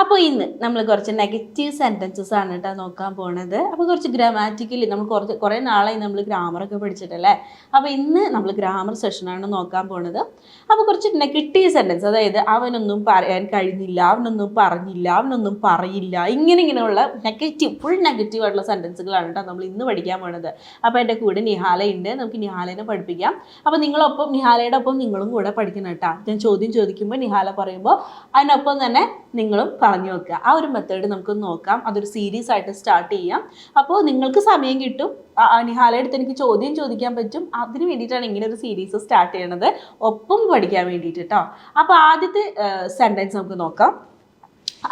അപ്പോൾ ഇന്ന് നമ്മൾ കുറച്ച് നെഗറ്റീവ് സെന്റൻസസ് ആണ് കേട്ടോ നോക്കാൻ പോണത്. അപ്പോൾ കുറച്ച് ഗ്രാമാറ്റിക്കലി നമ്മൾ കുറച്ച് കുറേ നാളായി നമ്മൾ ഗ്രാമറൊക്കെ പഠിച്ചിട്ടല്ലേ? അപ്പോൾ ഇന്ന് നമ്മൾ ഗ്രാമർ സെഷനാണ് നോക്കാൻ പോണത്. അപ്പോൾ കുറച്ച് നെഗറ്റീവ് സെന്റൻസ് അതായത് അവനൊന്നും പറയാൻ കഴിഞ്ഞില്ല അവനൊന്നും പറഞ്ഞില്ല അവനൊന്നും പറയില്ല ഇങ്ങനെ ഇങ്ങനെയുള്ള നെഗറ്റീവ് ഫുൾ നെഗറ്റീവ് ആയിട്ടുള്ള സെന്റൻസുകളാണ് കേട്ടോ നമ്മൾ ഇന്ന് പഠിക്കാൻ പോണത്. അപ്പോൾ എന്റെ കൂടെ നിഹാല ഉണ്ട് നമുക്ക് നിഹാലേനെ പഠിപ്പിക്കാം. അപ്പോൾ നിങ്ങളൊപ്പം നിഹാലയുടെ ഒപ്പം നിങ്ങളും കൂടെ പഠിക്കണം കേട്ടോ ഞാൻ ചോദ്യം ചോദിക്കുമ്പോൾ നിഹാല പറയുമ്പോൾ അതിനൊപ്പം തന്നെ നിങ്ങളും പറഞ്ഞു വെക്കുക. ആ ഒരു മെത്തേഡ് നമുക്ക് നോക്കാം. അതൊരു സീരീസ് ആയിട്ട് സ്റ്റാർട്ട് ചെയ്യാം. അപ്പോൾ നിങ്ങൾക്ക് സമയം കിട്ടും. ആ, ആ, നിഹാലയുടെ അടുത്ത് എനിക്ക് ചോദ്യം ചോദിക്കാൻ പറ്റും. അതിന് വേണ്ടിയിട്ടാണ് ഇങ്ങനെ ഒരു സീരീസ് സ്റ്റാർട്ട് ചെയ്യണത്. ഒപ്പം പഠിക്കാൻ വേണ്ടിയിട്ട് കേട്ടോ അപ്പോൾ ആദ്യത്തെ സെന്റൻസ് നമുക്ക് നോക്കാം.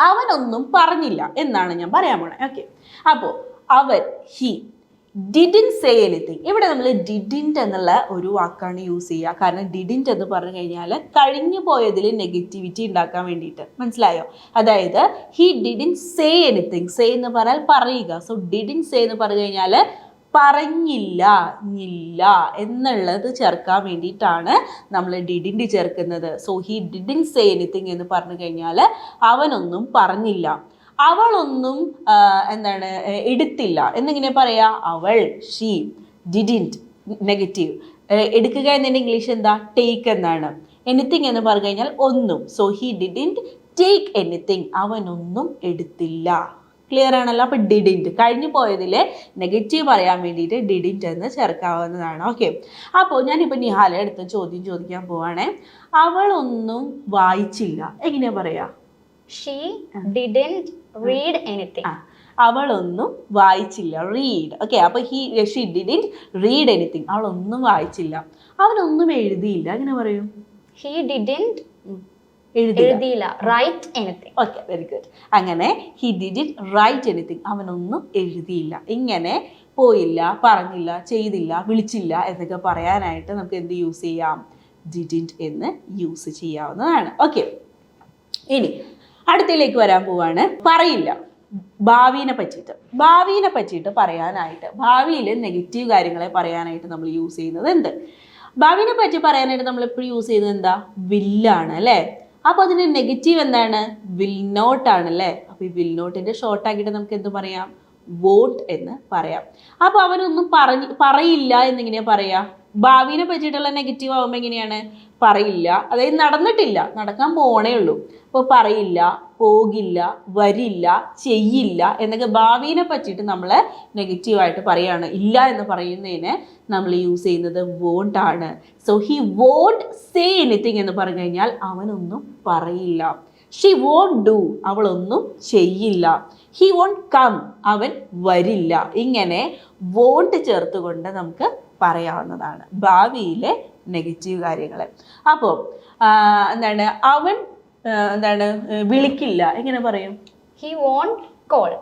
അവനൊന്നും പറഞ്ഞില്ല എന്നാണ് ഞാൻ പറയാൻ പോണേ. ഓക്കെ അപ്പോൾ അവൻ ഹി ഡിഡിൻ സേ എനിത്തിങ് ഇവിടെ നമ്മൾ ഡിഡിന്റ് എന്നുള്ള ഒരു വാക്കാണ് യൂസ് ചെയ്യുക. കാരണം ഡിഡിന്റ് എന്ന് പറഞ്ഞു കഴിഞ്ഞാൽ കഴിഞ്ഞു പോയതിൽ നെഗറ്റിവിറ്റി ഉണ്ടാക്കാൻ വേണ്ടിയിട്ട്. മനസ്സിലായോ? അതായത് he didn't say anything say എന്ന് പറഞ്ഞാൽ പറയുക. സോ ഡിഡിൻ സേ എന്ന് പറഞ്ഞു കഴിഞ്ഞാൽ പറഞ്ഞില്ല ഇല്ല എന്നുള്ളത് ചേർക്കാൻ വേണ്ടിയിട്ടാണ് നമ്മൾ ഡിഡിന്റ് ചേർക്കുന്നത്. So he didn't say anything എന്ന് പറഞ്ഞു കഴിഞ്ഞാൽ അവനൊന്നും പറഞ്ഞില്ല. അവളൊന്നും എന്താണ് എടുത്തില്ല. എന്നിങ്ങനെ പറയാ അവൾ ഷീ ഡിഡിന്റ് നെഗറ്റീവ് എടുക്കുക എന്നതിന്റെ ഇംഗ്ലീഷ് എന്താ? ടേക്ക് എന്നാണ്. എനിത്തിങ് എന്ന് പറഞ്ഞു കഴിഞ്ഞാൽ ഒന്നും. So he didn't take anything അവനൊന്നും എടുത്തില്ല. ക്ലിയർ ആണല്ലോ? അപ്പോൾ ഡിഡിന്റ് കഴിഞ്ഞു പോയതിൽ നെഗറ്റീവ് പറയാൻ വേണ്ടിയിട്ട് ഡിഡിന്റ് എന്ന് ചേർക്കാവുന്നതാണ്. ഓക്കെ അപ്പോൾ ഞാനിപ്പോൾ നിഹാല അടുത്ത ചോദ്യം ചോദിക്കാൻ പോവാണേ. അവളൊന്നും വായിച്ചില്ല. എങ്ങനെയാ പറയാ? ഷീ ഡിഡന്റ് റീഡ് എനിത്തിങ് അവളൊന്നും വായിച്ചില്ല. റീഡ് ഓക്കെ അപ്പൊ he she didn't read anything അവളൊന്നും വായിച്ചില്ല. അവനൊന്നും എഴുതിയില്ല. അങ്ങനെ പറയൂ? ഹി ഡിഡിൻ എഴുതിയില്ല. Write anything okay very good അങ്ങനെ ഹി ഡിഡിൻ റൈറ്റ് എനിത്തിങ് അവനൊന്നും എഴുതിയില്ല. ഇങ്ങനെ പോയില്ല പറഞ്ഞില്ല ചെയ്തില്ല വിളിച്ചില്ല എന്നൊക്കെ പറയാനായിട്ട് നമുക്ക് എന്ത് യൂസ് ചെയ്യാം? ഡിഡിന്റ് എന്ന് യൂസ് ചെയ്യാവുന്നതാണ്. ഓക്കെ ഇനി അടുത്തയിലേക്ക് വരാൻ പോവാണ്. പറയില്ല. ഭാവിനെ പറ്റിയിട്ട്. ഭാവിനെ പറ്റിയിട്ട് പറയാനായിട്ട്. ഭാവിയിൽ നെഗറ്റീവ് കാര്യങ്ങളെ പറയാനായിട്ട് നമ്മൾ യൂസ് ചെയ്യുന്നത് എന്ത്? ഭാവിനെ പറ്റി പറയാനായിട്ട് നമ്മൾ എപ്പോഴും യൂസ് ചെയ്യുന്നത് എന്താ? വില്ലാണ് അല്ലേ? അപ്പോൾ അതിന്റെ നെഗറ്റീവ് എന്താണ്? വിൽ നോട്ട് ആണ് അല്ലേ? അപ്പോൾ ഈ വിൽ നോട്ടിന്റെ ഷോർട്ട് ആക്കിയിട്ട് നമുക്ക് എന്ത് പറയാം? വോട്ട് എന്ന് പറയാം. അപ്പോൾ അവനൊന്നും പറഞ്ഞ് പറയില്ല എന്നിങ്ങനെയാ പറയാ? ഭാവിനെ പറ്റിയിട്ടുള്ള നെഗറ്റീവ് ആവുമ്പോൾ എങ്ങനെയാണ്? പറയില്ല. അതായത് നടന്നിട്ടില്ല. നടക്കാൻ പോണേ ഉള്ളൂ. അപ്പോൾ പറയില്ല പോകില്ല വരില്ല ചെയ്യില്ല എന്നൊക്കെ ഭാവിനെ പറ്റിയിട്ട് നമ്മൾ നെഗറ്റീവായിട്ട് പറയാണ്. ഇല്ല എന്ന് പറയുന്നതിന് നമ്മൾ യൂസ് ചെയ്യുന്നത് വോണ്ട് ആണ്. So he won't say anything എന്ന് പറഞ്ഞു കഴിഞ്ഞാൽ അവനൊന്നും പറയില്ല. ഷി വോണ്ട് ഡു അവളൊന്നും ചെയ്യില്ല. ഹി വോണ്ട് കം അവൻ വരില്ല. ഇങ്ങനെ വോണ്ട് ചേർത്തുകൊണ്ട് നമുക്ക് പറയാവുന്നതാണ്. ഭാവിയിലെ നെഗറ്റീവ് കാര്യങ്ങൾ അപ്പോൾ എന്താണ്? അവൻ എന്താണ്? വിളിക്കില്ല. എങ്ങനെ പറയും? He won't call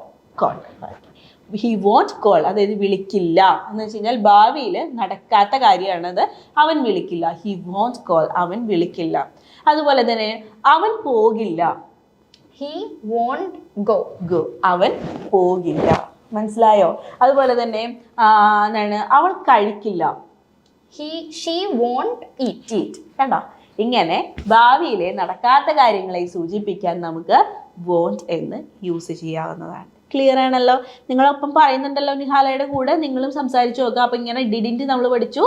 call he won't call അതായത് വിളിക്കില്ല. എന്ന് വെച്ച് കഴിഞ്ഞാൽ ഭാവിയിൽ നടക്കാത്ത കാര്യമാണത്. അവൻ വിളിക്കില്ല. ഹി വോണ്ട് കോൾ അവൻ വിളിക്കില്ല. അതുപോലെ തന്നെ അവൻ പോകില്ല. He won't go go. അവൻ പോകില്ല. മനസ്സിലായോ? അതുപോലെ തന്നെ എന്താണ്? അവൾ കഴിക്കില്ല. He she won't eat eat കണ്ടോ? ഇങ്ങനെ ഭാവിയിലെ നടക്കാത്ത കാര്യങ്ങളെ സൂചിപ്പിക്കാൻ നമുക്ക് വോണ്ട് എന്ന് യൂസ് ചെയ്യാവുന്നതാണ്. ക്ലിയർ ആണല്ലോ? നിങ്ങളൊപ്പം പറയുന്നുണ്ടല്ലോ നിഹാലയുടെ കൂടെ. നിങ്ങളും സംസാരിച്ചു നോക്കുക അപ്പം ഇങ്ങനെ ഡിഡിന്റ് നമ്മൾ പഠിച്ചു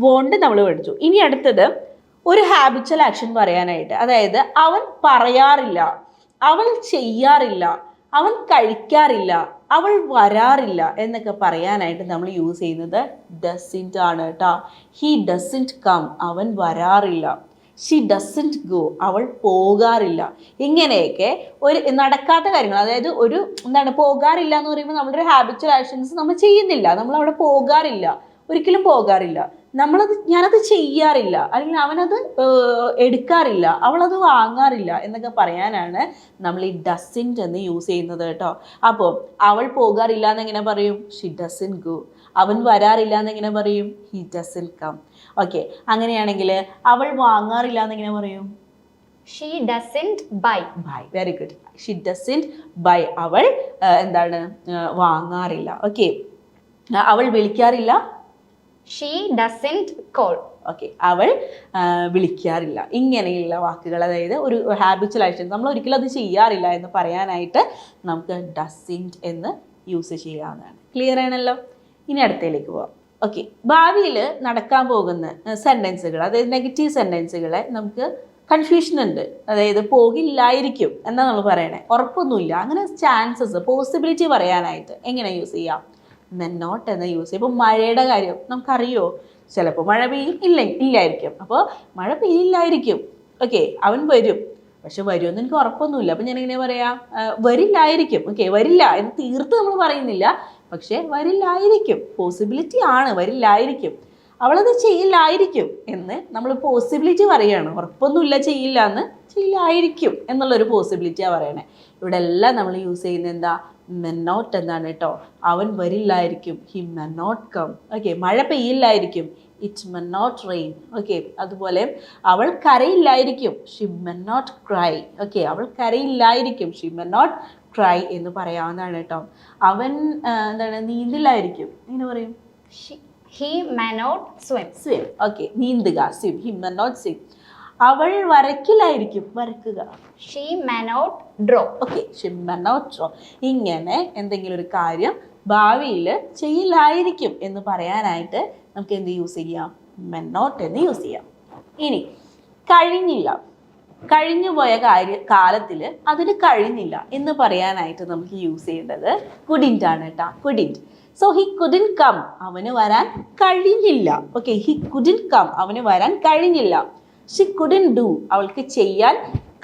വോണ്ട് നമ്മൾ പഠിച്ചു. ഇനി അടുത്തത് ഒരു ഹാബിച്വൽ ആക്ഷൻ പറയാനായിട്ട്. അതായത് അവൻ പറയാറില്ല അവൾ ചെയ്യാറില്ല അവൻ കഴിക്കാറില്ല അവൾ വരാറില്ല എന്നൊക്കെ പറയാനായിട്ട് നമ്മൾ യൂസ് ചെയ്യുന്നത് ഡസിന്റ് ആണ് കേട്ടോ ഹി ഡസിന്റ് കം അവൻ വരാറില്ല. ഷി ഡസന്റ് ഗോ അവൾ പോകാറില്ല. ഇങ്ങനെയൊക്കെ ഒരു നടക്കാത്ത കാര്യങ്ങൾ അതായത് ഒരു എന്താണ് പോകാറില്ല എന്ന് പറയുമ്പോൾ നമ്മുടെ ഹാബിച്വൽ ആക്ഷൻസ് നമ്മൾ ചെയ്യുന്നില്ല. നമ്മൾ അവിടെ പോകാറില്ല. ഒരിക്കലും പോകാറില്ല. നമ്മളത് ഞാനത് ചെയ്യാറില്ല. അല്ലെങ്കിൽ അവനത് എടുക്കാറില്ല. അവളത് വാങ്ങാറില്ല എന്നൊക്കെ പറയാനാണ് നമ്മൾ ഈ ഡസിന്റ് എന്ന് യൂസ് ചെയ്യുന്നത് കേട്ടോ. അപ്പോൾ അവൾ പോകാറില്ല എന്നെങ്ങനെ പറയും? ഷി ഡസൻ ഗോ അവൻ വരാറില്ല എന്നെങ്ങനെ പറയും? ഹി ഡസൻ കം ഓക്കെ അങ്ങനെയാണെങ്കിൽ അവൾ വാങ്ങാറില്ല എന്നെങ്ങനെ പറയും? She doesn't buy buy very good she doesn't buy അവൾ എന്താണ്? വാങ്ങാറില്ല. ഓക്കെ അവൾ വിളിക്കാറില്ല. She doesn't കോൾ ഓക്കെ അവൾ വിളിക്കാറില്ല. ഇങ്ങനെയുള്ള വാക്കുകൾ അതായത് ഒരു ഹാബിച്വൽ ആക്ഷൻ നമ്മൾ ഒരിക്കലും അത് ചെയ്യാറില്ല എന്ന് പറയാനായിട്ട് നമുക്ക് ഡസിന്റ് എന്ന് യൂസ് ചെയ്യാവുന്നതാണ്. ക്ലിയർ ആണല്ലോ? ഇനി അടുത്തയിലേക്ക് പോവാം. ഓക്കെ ഭാവിയിൽ നടക്കാൻ പോകുന്ന സെന്റൻസുകൾ അതായത് നെഗറ്റീവ് സെന്റൻസുകളെ നമുക്ക് കൺഫ്യൂഷൻ ഉണ്ട്. അതായത് പോകില്ലായിരിക്കും എന്നാണ് നമ്മൾ പറയണേ. ഉറപ്പൊന്നുമില്ല. അങ്ങനെ ചാൻസസ് പോസിബിലിറ്റി പറയാനായിട്ട് എങ്ങനെ യൂസ് ചെയ്യാം? മെന്നോട്ട് എന്ന് യൂസ് ചെയ്യും ഇപ്പോൾ മഴയുടെ കാര്യം നമുക്കറിയോ? ചിലപ്പോൾ മഴ പെയ്യും. ഇല്ല ഇല്ലായിരിക്കും. അപ്പോൾ മഴ പെയ്യില്ലായിരിക്കും. ഓക്കെ അവൻ വരും. പക്ഷെ വരുമെന്ന് എനിക്ക് ഉറപ്പൊന്നുമില്ല. അപ്പം ഞാൻ എങ്ങനെ പറയാം വരില്ലായിരിക്കും. ഓക്കെ വരില്ല എന്ന് തീർത്ത് നമ്മൾ പറയുന്നില്ല. പക്ഷേ വരില്ലായിരിക്കും. പോസിബിലിറ്റി ആണ്. വരില്ലായിരിക്കും. അവളത് ചെയ്യില്ലായിരിക്കും എന്ന് നമ്മൾ പോസിബിലിറ്റി പറയുകയാണ് ഉറപ്പൊന്നുമില്ല ചെയ്യില്ല എന്ന്. ചെയ്യില്ലായിരിക്കും എന്നുള്ളൊരു പോസിബിലിറ്റിയാണ് പറയണേ. ഇവിടെ എല്ലാം നമ്മൾ യൂസ് ചെയ്യുന്നത് എന്താ? മെന്നോട്ട് എന്നാണ് കേട്ടോ. അവൻ വരില്ലായിരിക്കും. He may not come okay മഴ പെയ്യില്ലായിരിക്കും. It may not rain okay അതുപോലെ അവൾ കരയില്ലായിരിക്കും. She may not cry okay അവൾ കരയില്ലായിരിക്കും. ഷി മെന്നോട്ട് ക്രൈ എന്ന് പറയാവുന്നതാണ് കേട്ടോ. അവൻ എന്താണ് നീന്തില്ലായിരിക്കും എങ്ങനെ പറയും. He not swim. Swim okay നീന്തുക. Swim he may not swim അവൾ വരക്കിലായിരിക്കും. വരക്കുക. She She may not she may not draw ഇങ്ങനെ എന്തെങ്കിലും ഒരു കാര്യം ഭാവിയിൽ ചെയ്യില്ലായിരിക്കും എന്ന് പറയാനായിട്ട് നമുക്ക് എന്ത് യൂസ് ചെയ്യാം? മെന്നോട്ട് എന്ന് യൂസ് ചെയ്യാം. ഇനി കഴിഞ്ഞില്ല. കഴിഞ്ഞു പോയ കാര്യ കാലത്തിൽ അതിന് കഴിഞ്ഞില്ല എന്ന് പറയാനായിട്ട് നമുക്ക് യൂസ് ചെയ്യേണ്ടത് കുഡിന്റ് ആണ് കേട്ടോ couldn't so he couldn't come അവന് വരാൻ കഴിഞ്ഞില്ല. ഓക്കെ ഹി കുഡിൻ കം അവന് വരാൻ കഴിഞ്ഞില്ല. ഷി കുഡിൻ ഡു അവൾക്ക് ചെയ്യാൻ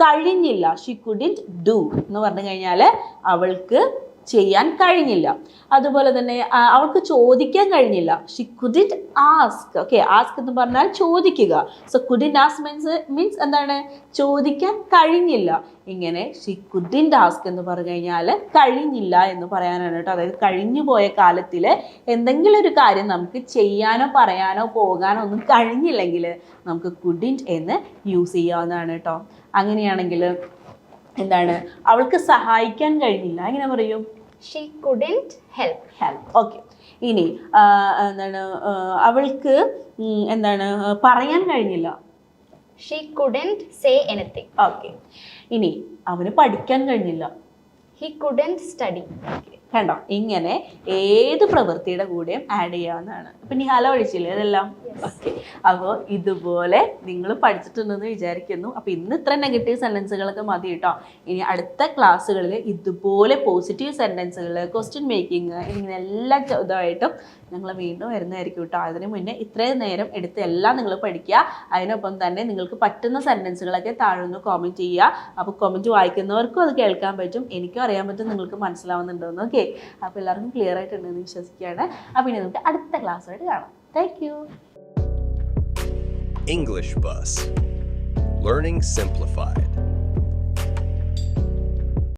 കഴിഞ്ഞില്ല. ഷി കുഡിൻ ഡു എന്ന് പറഞ്ഞു കഴിഞ്ഞാൽ അവൾക്ക് ചെയ്യാൻ കഴിഞ്ഞില്ല. അതുപോലെ തന്നെ അവൾക്ക് ചോദിക്കാൻ കഴിഞ്ഞില്ല. She couldn't ask okay ask എന്ന് പറഞ്ഞാൽ ചോദിക്കുക. So couldn't ask means means എന്താണ്? ചോദിക്കാൻ കഴിഞ്ഞില്ല. ഇങ്ങനെ ഷി കുഡിൻ ആസ്ക് എന്ന് പറഞ്ഞു കഴിഞ്ഞാൽ കഴിഞ്ഞില്ല എന്ന് പറയാനാണ് കേട്ടോ. അതായത് കഴിഞ്ഞു പോയ കാലത്തിൽ എന്തെങ്കിലും ഒരു കാര്യം നമുക്ക് ചെയ്യാനോ പറയാനോ പോകാനോ ഒന്നും കഴിഞ്ഞില്ലെങ്കിൽ നമുക്ക് കുഡിൻ എന്ന് യൂസ് ചെയ്യാവുന്നതാണ് കേട്ടോ. അങ്ങനെയാണെങ്കിൽ എന്താണ്? അവൾക്ക് സഹായിക്കാൻ കഴിഞ്ഞില്ല. എങ്ങനെ പറയും? She couldn't help. Help okay ഇനി എന്താണ് അവൾക്ക് എന്താണ് പറയാൻ കഴിഞ്ഞില്ല she couldn't say anything. Okay ഇനി അവന് പഠിക്കാൻ കഴിഞ്ഞില്ല He couldn't study. കണ്ടോ? ഇങ്ങനെ ഏത് പ്രവൃത്തിയുടെ കൂടെയും ആഡ് ചെയ്യാവുന്നതാണ്. അപ്പൊ ഇനി ഹല ഒഴിച്ചില്ലേ ഇതെല്ലാം ഓക്കെ അപ്പോൾ ഇതുപോലെ നിങ്ങൾ പഠിച്ചിട്ടുണ്ടെന്ന് വിചാരിക്കുന്നു. അപ്പോൾ ഇന്ന് ഇത്ര നെഗറ്റീവ് സെന്റൻസുകളൊക്കെ മതി കേട്ടോ ഇനി അടുത്ത ക്ലാസ്സുകളിൽ ഇതുപോലെ പോസിറ്റീവ് സെന്റൻസുകൾ ക്വസ്റ്റ്യൻ മേക്കിംഗ് ഇങ്ങനെ എല്ലാ ഇതായിട്ടും ഞങ്ങൾ വീണ്ടും വരുന്നതായിരിക്കും കേട്ടോ അതിന് മുന്നേ ഇത്രയും നേരം എടുത്ത് എല്ലാം നിങ്ങൾ പഠിക്കുക. അതിനൊപ്പം തന്നെ നിങ്ങൾക്ക് പറ്റുന്ന സെന്റൻസുകളൊക്കെ താഴെ ഒന്ന് കോമന്റ് ചെയ്യുക. അപ്പോൾ കോമന്റ് വായിക്കുന്നവർക്കും അത് കേൾക്കാൻ പറ്റും. എനിക്കും അറിയാൻ പറ്റും. നിങ്ങൾക്ക് മനസ്സിലാവുന്നുണ്ടോ മനസ്സിലാവുന്നുണ്ടോന്ന്. ഓക്കെ അപ്പോൾ എല്ലാവർക്കും ക്ലിയർ ആയിട്ടുണ്ടെന്ന് വിശ്വസിക്കുകയാണ് അപ്പോൾ ഇനി നമുക്ക് അടുത്ത ക്ലാസ്സായിട്ട് കാണാം thank you English Bus. Learning Simplified.